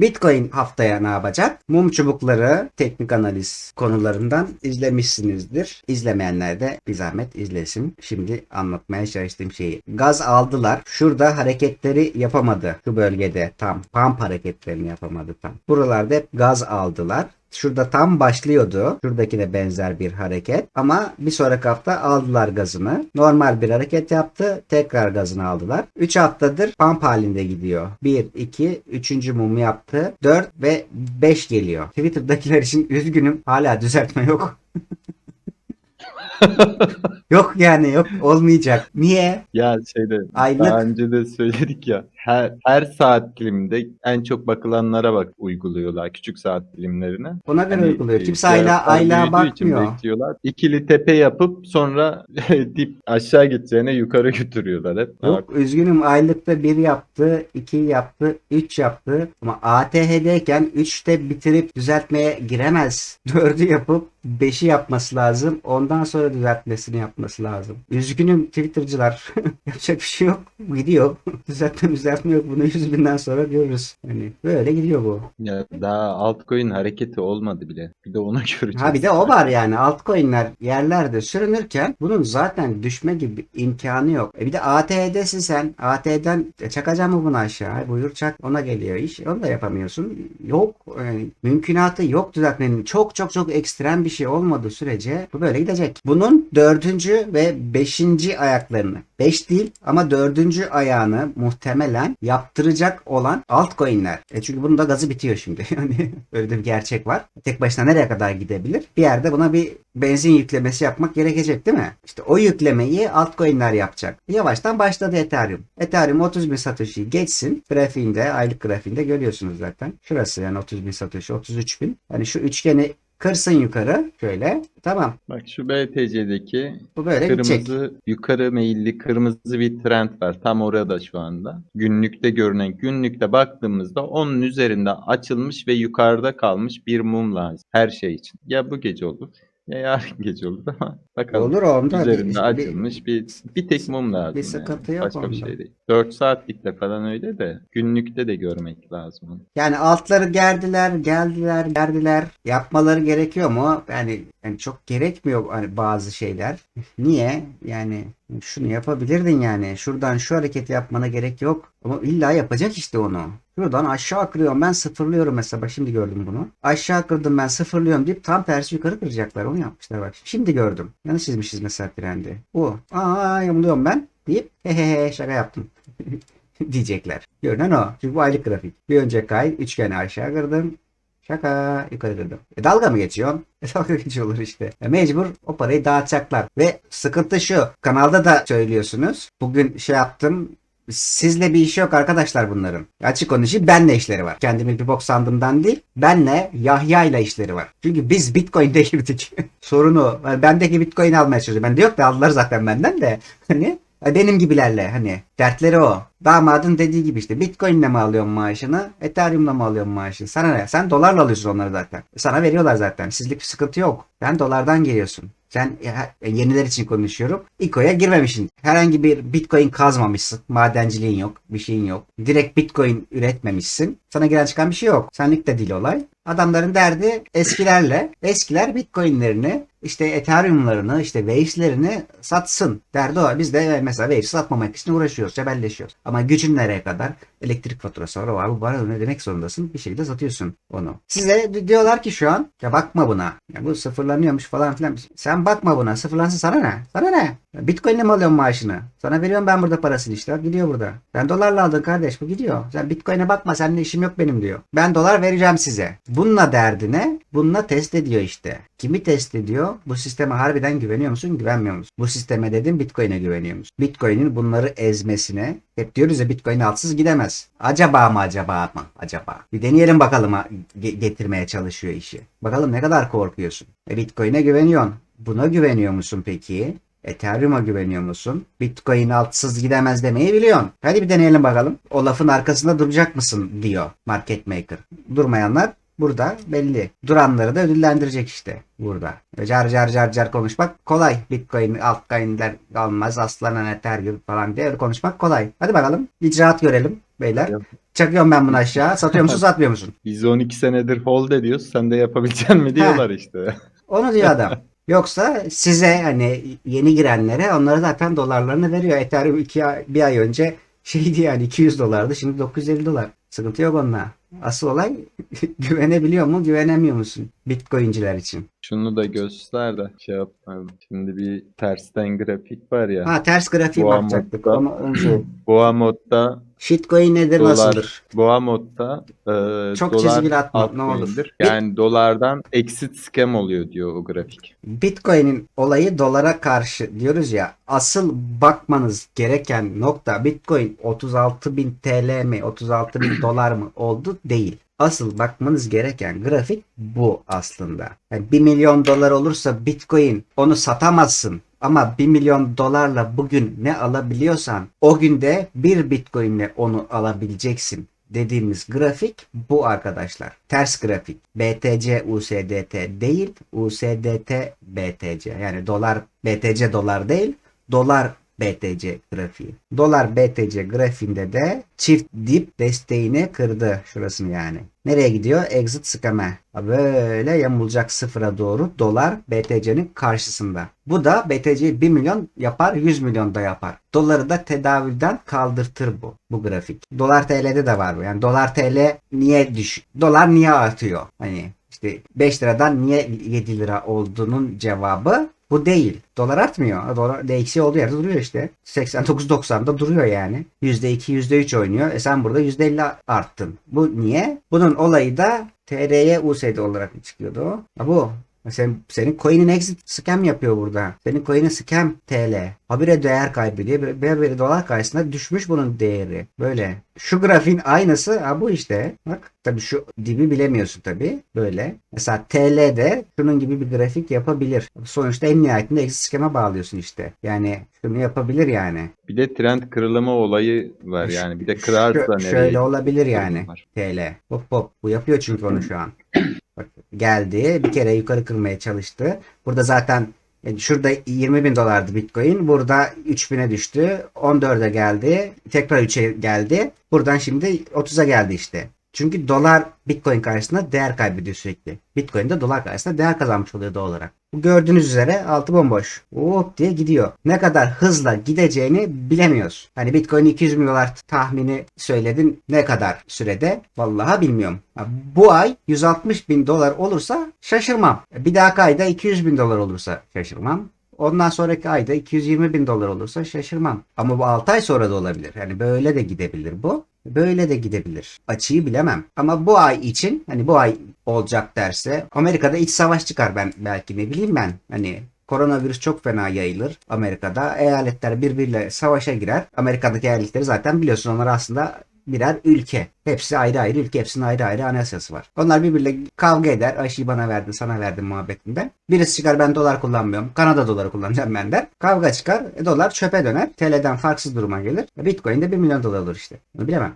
Bitcoin haftaya ne yapacak? Mum çubukları teknik analiz konularından izlemişsinizdir. İzlemeyenler de bir zahmet izlesin. Şimdi anlatmaya çalıştığım şeyi. Gaz aldılar. Şurada hareketleri yapamadı. Şu bölgede tam pump hareketlerini yapamadı tam. Buralarda hep gaz aldılar. Şurada tam başlıyordu. Şuradaki de benzer bir hareket. Ama bir sonraki hafta aldılar gazını. Normal bir hareket yaptı. Tekrar gazını aldılar. 3 haftadır pump halinde gidiyor. 1, 2, 3. mumu yaptı. 4 ve 5 geliyor. Twitter'dakiler için üzgünüm. Hala düzeltme yok. yok yani yok olmayacak. Niye? Ya şeyde Aylık. daha önce de söyledik ya her, her saat diliminde en çok bakılanlara bak uyguluyorlar küçük saat dilimlerine. Ona göre Hani, uyguluyor. e, Kimse büyüdüğü için bakmıyor. bekliyorlar. İkili tepe yapıp sonra dip aşağı gideceğine yukarı götürüyorlar hep. Yok üzgünüm aylıkta 1 yaptı, 2 yaptı, 3 yaptı. Ama ATH'deyken 3'te bitirip düzeltmeye giremez. 4'ü yapıp 5'i yapması lazım. Ondan sonra düzeltmesini yapması lazım. Üzgünüm Twitter'cılar. Yapacak bir şey yok. Gidiyor. Düzeltme düzeltme yok. Bunu 100 binden sonra görürüz. Hani böyle gidiyor bu. Ya daha altcoin hareketi olmadı bile. Bir de onu göreceğiz. Ha bir de o var yani altcoin'ler yerlerde sürünürken bunun zaten düşme gibi imkanı yok. E bir de AT'desin sen. AT'den e, çakacağım mı bunu aşağı? Buyur çak ona geliyor iş. Onu da yapamıyorsun. Yok. e, mümkünatı yok düzeltmenin. Çok çok çok ekstrem bir şey olmadığı sürece bu böyle gidecek. Bunun dördüncü ve beşinci ayaklarını. Beş değil ama dördüncü ayağını muhtemelen yaptıracak olan altcoin'ler. E çünkü bunun da gazı bitiyor şimdi. Yani öyle bir gerçek var. Tek başına nereye kadar gidebilir? Bir yerde buna bir benzin yüklemesi yapmak gerekecek değil mi? İşte o yüklemeyi altcoin'ler yapacak. Yavaştan başladı Ethereum. Ethereum 30 bin Satoshi'yi geçsin. Grafiğinde, aylık grafiğinde görüyorsunuz zaten. Şurası yani 30 bin Satoshi, 33 bin. Yani şu üçgeni kırsın yukarı şöyle. Tamam. Bak şu BTC'deki Bu böyle gidecek. Kırmızı yukarı meyilli kırmızı bir trend var. Tam orada şu anda. Günlükte görünen günlükte baktığımızda onun üzerinde açılmış ve yukarıda kalmış bir mum lazım. Her şey için. Ya bu gece olur ya yarın gece olur ama bakalım. Olur onda. bir- Üzerinde bir- açılmış bir bir tek mum lazım. bir yani. sıkıntı yok Başka bir onda. şey değil. 4 saatlikte falan öyle de günlükte de görmek lazım. Yani altları gerdiler, geldiler, gerdiler. Yapmaları gerekiyor mu? Yani, yani çok gerekmiyor hani bazı şeyler. Niye? Yani şunu yapabilirdin yani. Şuradan şu hareketi yapmana gerek yok. Ama illa yapacak işte onu. Şuradan aşağı kırıyorum ben sıfırlıyorum mesela. Bak şimdi gördüm bunu. Aşağı kırdım ben sıfırlıyorum deyip tam tersi yukarı kıracaklar. Onu yapmışlar bak. Şimdi gördüm. Yanlış çizmişiz mesela trendi. Bu. Aa yamuluyorum ben deyip hehehe şaka yaptım. diyecekler. Görünen o. Çünkü bu aylık grafik. Bir önceki ay üçgeni aşağı kırdım. Şaka yukarı kırdım. E dalga mı geçiyorsun? E dalga geçiyorlar işte. E mecbur o parayı dağıtacaklar. Ve sıkıntı şu. Kanalda da söylüyorsunuz. Bugün şey yaptım. Sizle bir işi yok arkadaşlar bunların. Açık konuşayım benle işleri var. Kendimi bir bok sandığımdan değil. Benle Yahya ile işleri var. Çünkü biz Bitcoin'de girdik. Sorunu yani bendeki Bitcoin almaya çalışıyor. Bende yok da aldılar zaten benden de. Hani benim gibilerle hani dertleri o. Damadın dediği gibi işte Bitcoin'le mi alıyorsun maaşını? Ethereum'la mı alıyorsun maaşını? Sana ne? Sen dolarla alıyorsun onları zaten. Sana veriyorlar zaten. Sizlik bir sıkıntı yok. Sen dolardan geliyorsun. Sen ya, yeniler için konuşuyorum. İKO'ya girmemişsin. Herhangi bir Bitcoin kazmamışsın. Madenciliğin yok. Bir şeyin yok. Direkt Bitcoin üretmemişsin. Sana giren çıkan bir şey yok. Senlik de değil olay. Adamların derdi eskilerle. Eskiler Bitcoin'lerini işte Ethereum'larını işte Waves'lerini satsın. Derdi o. Biz de mesela Waves satmamak için uğraşıyoruz. Cebelleşiyoruz. Ama gücün nereye kadar? Elektrik faturası var. Var. Bu var. Ne demek zorundasın? Bir şekilde satıyorsun onu. Size di- diyorlar ki şu an ya bakma buna. Ya bu sıfırlanıyormuş falan filan. Sen bakma buna. Sıfırlansın sana ne? Sana ne? Bitcoin'le mi alıyorsun maaşını? Sana veriyorum ben burada parasını işte. Gidiyor burada. Ben dolarla aldın kardeş. Bu gidiyor. Sen Bitcoin'e bakma. Seninle işim yok benim diyor. Ben dolar vereceğim size. Bununla derdine bununla test ediyor işte. Kimi test ediyor? Bu sisteme harbiden güveniyor musun? Güvenmiyor musun? Bu sisteme dedim Bitcoin'e güveniyor musun? Bitcoin'in bunları ezmesine hep diyoruz ya Bitcoin altsız gidemez. Acaba mı acaba mı acaba? Bir deneyelim bakalım getirmeye çalışıyor işi. Bakalım ne kadar korkuyorsun? E Bitcoin'e güveniyorsun. Buna güveniyor musun peki? Ethereum'a güveniyor musun? Bitcoin altsız gidemez demeyi biliyorsun. Hadi bir deneyelim bakalım. O lafın arkasında duracak mısın diyor market maker. Durmayanlar burada belli. Duranları da ödüllendirecek işte burada. Car car car car konuşmak kolay. Bitcoin altcoin'ler almaz aslana Ethereum falan diye öyle konuşmak kolay. Hadi bakalım icraat görelim beyler. Yap. Çakıyorum ben bunu aşağı. Satıyor musun satmıyor musun? Biz 12 senedir hold ediyoruz. Sen de yapabilecek mi diyorlar işte. Onu diyor adam. Yoksa size hani yeni girenlere onlara zaten dolarlarını veriyor. Ethereum iki ay, bir ay önce şeydi yani 200 dolardı şimdi 950 dolar. Sıkıntı yok onunla. Asıl olay güvenebiliyor mu güvenemiyor musun Bitcoin'ciler için. Şunu da göster de şey yapmayalım. Şimdi bir tersten grafik var ya. Ha ters grafiğe Bu bakacaktık. amokta- Onu önce. Boğa modda Shitcoin nedir Dolar. nasıldır? Boğa modda e, Çok dolar çizgili atma, ne olur. Yani dolardan exit scam oluyor diyor o grafik. Bitcoin'in olayı dolara karşı diyoruz ya asıl bakmanız gereken nokta Bitcoin 36.000 TL mi 36.000 dolar mı oldu değil. Asıl bakmanız gereken grafik bu aslında. Yani 1 milyon dolar olursa Bitcoin onu satamazsın. Ama 1 milyon dolarla bugün ne alabiliyorsan o günde bir Bitcoin'le onu alabileceksin dediğimiz grafik bu arkadaşlar. Ters grafik. BTC USDT değil, USDT BTC. Yani dolar BTC dolar değil, dolar BTC grafiği. Dolar BTC grafiğinde de çift dip desteğini kırdı. Şurasını yani. Nereye gidiyor? Exit scam'e. Böyle yamulacak sıfıra doğru dolar BTC'nin karşısında. Bu da BTC'yi 1 milyon yapar 100 milyon da yapar. Doları da tedavülden kaldırtır bu. Bu grafik. Dolar TL'de de var bu. Yani dolar TL niye düş? Dolar niye artıyor? Hani işte 5 liradan niye 7 lira olduğunun cevabı bu değil. Dolar artmıyor. Dolar eksi olduğu yerde duruyor işte. 89.90'da duruyor yani. %2, %3 oynuyor. E sen burada %50 arttın. Bu niye? Bunun olayı da TR'ye USD olarak çıkıyordu bu. Sen, senin coin'in exit scam yapıyor burada. Senin coin'in scam TL. Habire değer kaybediyor. Bir, bir, bir dolar karşısında düşmüş bunun değeri. Böyle. Şu grafiğin aynısı ha bu işte. Bak tabii şu dibi bilemiyorsun tabii. Böyle. Mesela TL'de şunun gibi bir grafik yapabilir. Sonuçta en nihayetinde exit scam'e bağlıyorsun işte. Yani şunu yapabilir yani. Bir de trend kırılımı olayı var yani. Bir de kırarsa Şö- nereye? şöyle olabilir yani. var. TL. Hop hop. Bu yapıyor çünkü onu şu an. Geldi. Bir kere yukarı kırmaya çalıştı. Burada zaten yani şurada 20 bin dolardı Bitcoin. Burada 3000'e düştü. 14'e geldi. Tekrar 3'e geldi. Buradan şimdi 30'a geldi işte. Çünkü dolar Bitcoin karşısında değer kaybediyor sürekli. Bitcoin de dolar karşısında değer kazanmış oluyor doğal olarak. Gördüğünüz üzere altı bomboş. Hop diye gidiyor. Ne kadar hızla gideceğini bilemiyoruz. Hani Bitcoin 200 bin dolar tahmini söyledin. Ne kadar sürede? Vallahi bilmiyorum. Bu ay 160 bin dolar olursa şaşırmam. Bir dahaki ayda 200 bin dolar olursa şaşırmam. Ondan sonraki ayda 220 bin dolar olursa şaşırmam. Ama bu 6 ay sonra da olabilir. Yani böyle de gidebilir bu. Böyle de gidebilir. Açıyı bilemem. Ama bu ay için hani bu ay olacak derse Amerika'da iç savaş çıkar ben belki ne bileyim ben. Hani Koronavirüs çok fena yayılır Amerika'da. Eyaletler birbiriyle savaşa girer. Amerika'daki eyaletleri zaten biliyorsun onlar aslında birer ülke. Hepsi ayrı ayrı ülke. Hepsinin ayrı ayrı anayasası var. Onlar birbiriyle kavga eder. Aşıyı bana verdin sana verdim muhabbetinde. Birisi çıkar ben dolar kullanmıyorum. Kanada doları kullanacağım ben der. Kavga çıkar. E, dolar çöpe döner. TL'den farksız duruma gelir. Bitcoin de 1 milyon dolar olur işte. Bunu bilemem.